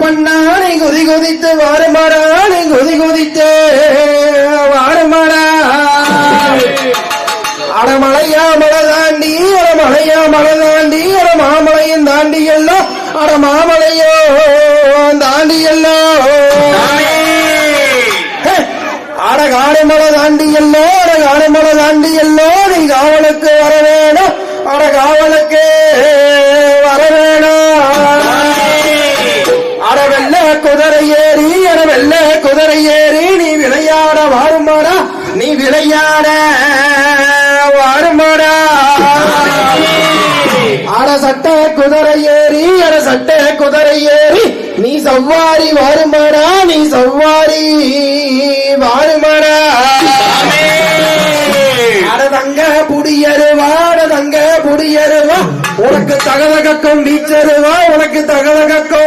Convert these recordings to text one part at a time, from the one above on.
பண்ணானை குதி குதித்து வாருமாறானை குதி குதித்து வாரமாறா அடமலையா மலை தாண்டி அடமலையா மலை தாண்டி அட மாமலையும் தாண்டி எல்லாம் அட மாமலையோ தாண்டி எல்லாம் ஹே! அட காடுமலை தாண்டி எல்லோ அட காடுமலை தாண்டி எல்லோ நீ காவலுக்கு வர வேணும் அட காவலுக்கு விளையாட வாருமாடா அட சட்ட குதிரை ஏறி அட சட்ட குதிரை ஏறி நீ சவ்வாரி வாருமாடா நீ சவ்வாரி வாருமாடா அட தங்க புடியருவா அட தங்க புடியருவா உனக்கு தகதகக்கும் வீச்சருவா உனக்கு தகதகக்கும்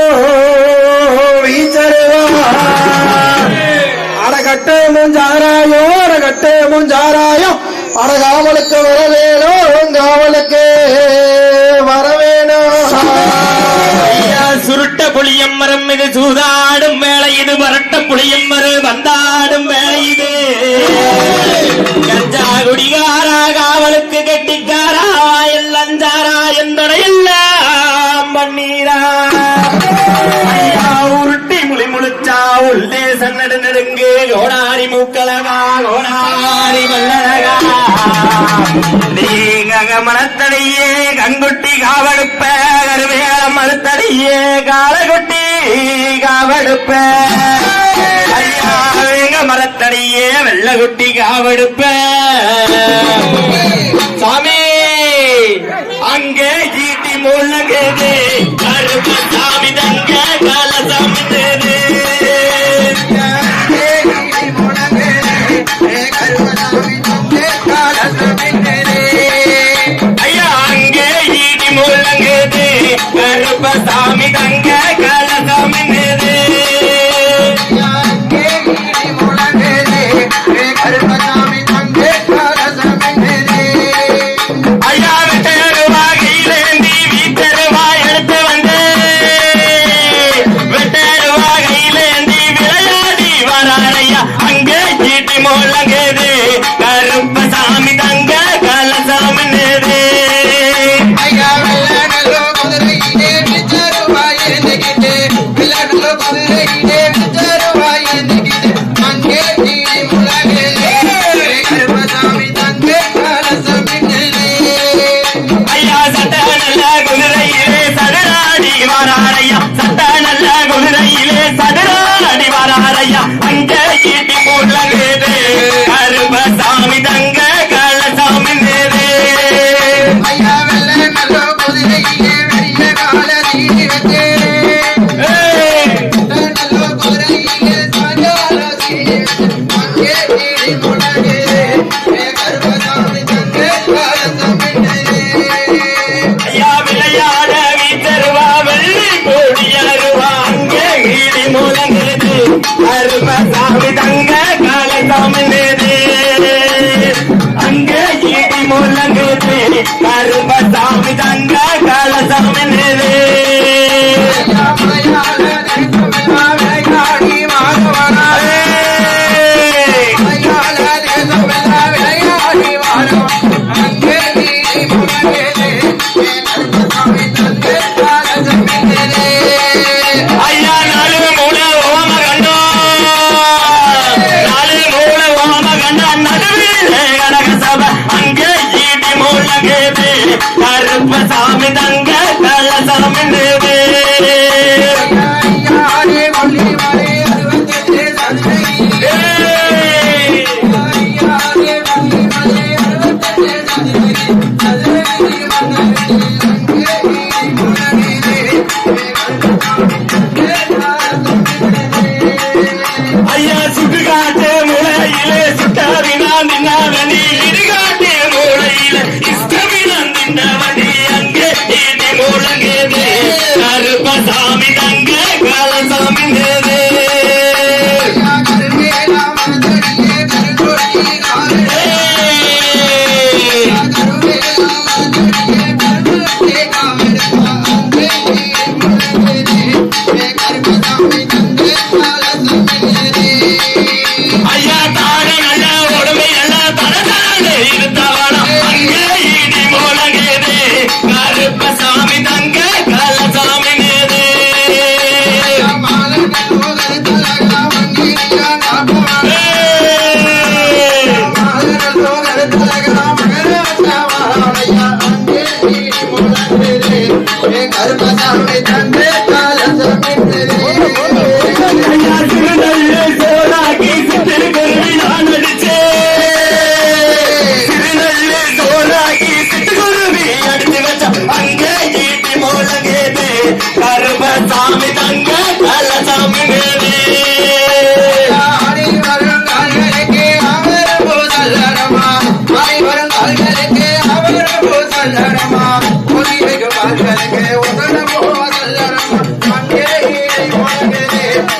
அட கட்ட முஞ்சாராயோ அட கட்ட முஞ்சாராயோ. அட காவலுக்கு வர காவலுக்கு வர சுருட்ட புளியம் மரம் இது சூதாடும் வேலை இது வரட்ட புளியம் மறு வந்தாடும் வேலை இது. கஞ்சா குடிகாரா காவலுக்கு கெட்டிக்காரா எல்லஞ்சாரா எல்லாம் பண்ணீரா. உருட்டி முளி முழிச்சா உள்ளே தேசம் ஓடாரி நடுங்கு கோடாரி மூக்களகா நீங்க மனத்தடையே கங்குட்டி காவடுப்ப கருவேல மனத்தடையே காலகுட்டி காவடுப்ப. ஐயா எங்க வெள்ளகுட்டி காவடுப்ப. சாமி அங்கே ஈட்டி முள்ளங்குது கருப்பு சாமி தங்க காலசாமி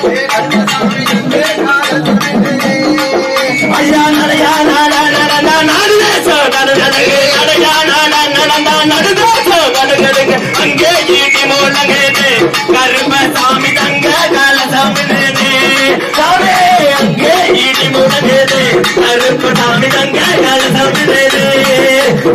ஏ கண்ணசாமி எங்கே காலத்துணையே ஐயா நடையா நாடா நடந்தா நடுதேசோ நடுநடுங்கு நடையா நாடா நடந்தா நடுதேசோ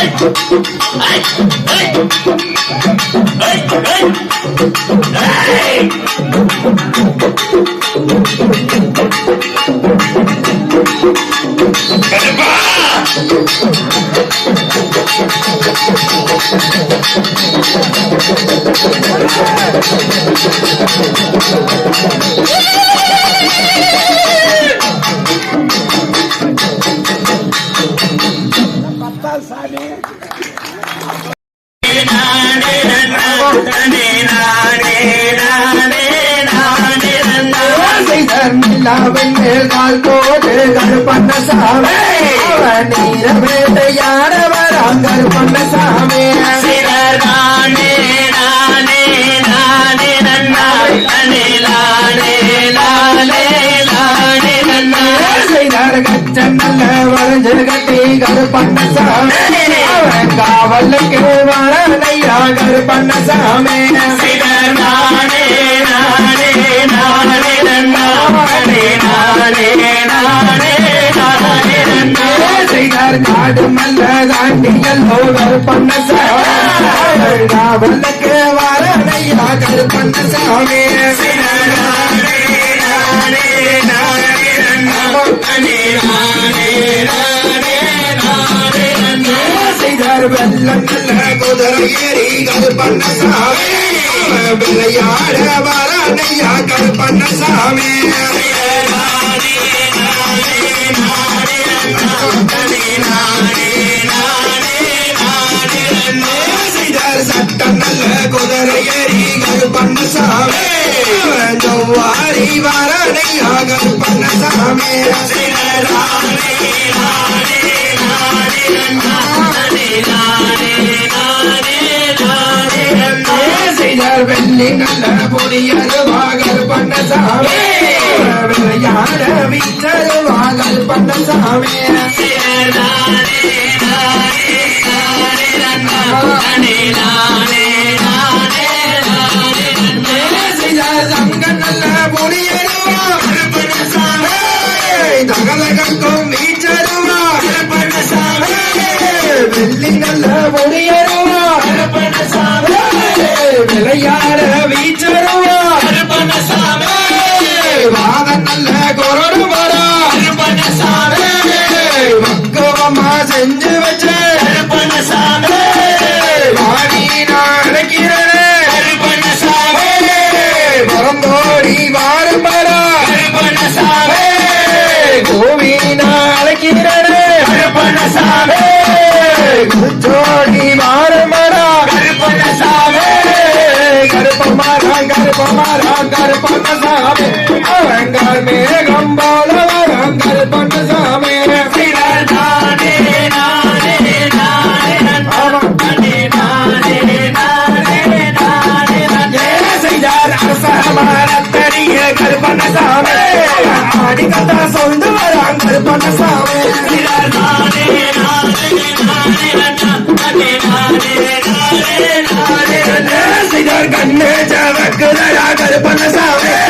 Yeah! கருப்பண்ணசாமி அவன் நீர வேட்டையாடவராம் சாமே. சிறதானே நானே நானே நானே நானே நானே நானே நன்னாய் செய்தார் கச்சன் நல்ல வளைஞ்சு கட்டி கருப்பண்ணசாமி அவன் காவலுக்கு வரையா கருப்பண்ணசாமி சிறதானே நானே நானே நானே நானே நானே. சார் காடு மல்ல தாண்டியல் போகர் பண்ணசாமி காவலுக்கு வரையா கருப்பண்ணசாமி சிறதானே நானே செய்தார் வெள்ளம் நல்ல குதிரை ஏறி கருப்பண்ணசாமி விளையாட வரையா கருப்பண்ணசாமி சாமி. கருப்பண்ணசாமி ஜவ்வாரி ஆகம் கருப்பண்ணசாமி செய்தார் வெள்ளி நல்ல பொடியது வாகல் பண்ணசாமி விளையாட வீச்சது வாகல் பண்ணசாமி நானே நானே நல்ல பொடியது வாகல் வெள்ளி நல்ல விளையாட மரந்தோடி வாரம்பரா கோவி நாளைக்கிறே குச்சோடி வாரம்பரா கருப்பமாரா கருப்பமாரா கருப்பண்ணசாமி. அவங்கள் மேகம் கண்ணு ஜவக்குதடா கருப்பண்ணசாமி. கடுங்கோபமாகுதடா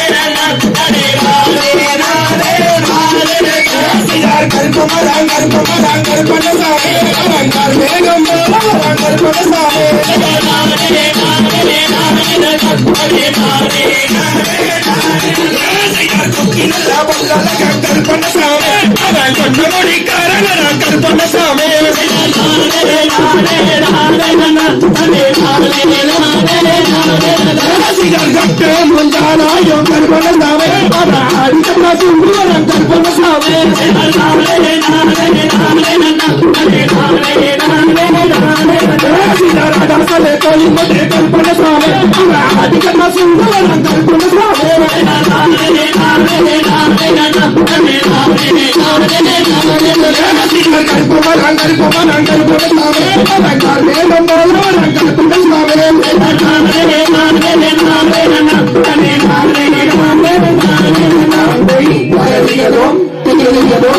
விச்சருவா கருப்பண்ணசாமி சிஜார் கருப்பமராங் கருப்பமராங் கருப்பண்ணசாமி அவங்கார் வேகம் போலவராங் கருப்பண்ணசாமி சிஜார் குக்கி நல்லா பொல்லால கருப்பண்ணசாமி அவன் கொண்ட முடிக்காரன் கருப்பண்ணசாமி சிஜார் வயதிகளோ திகழிகளோ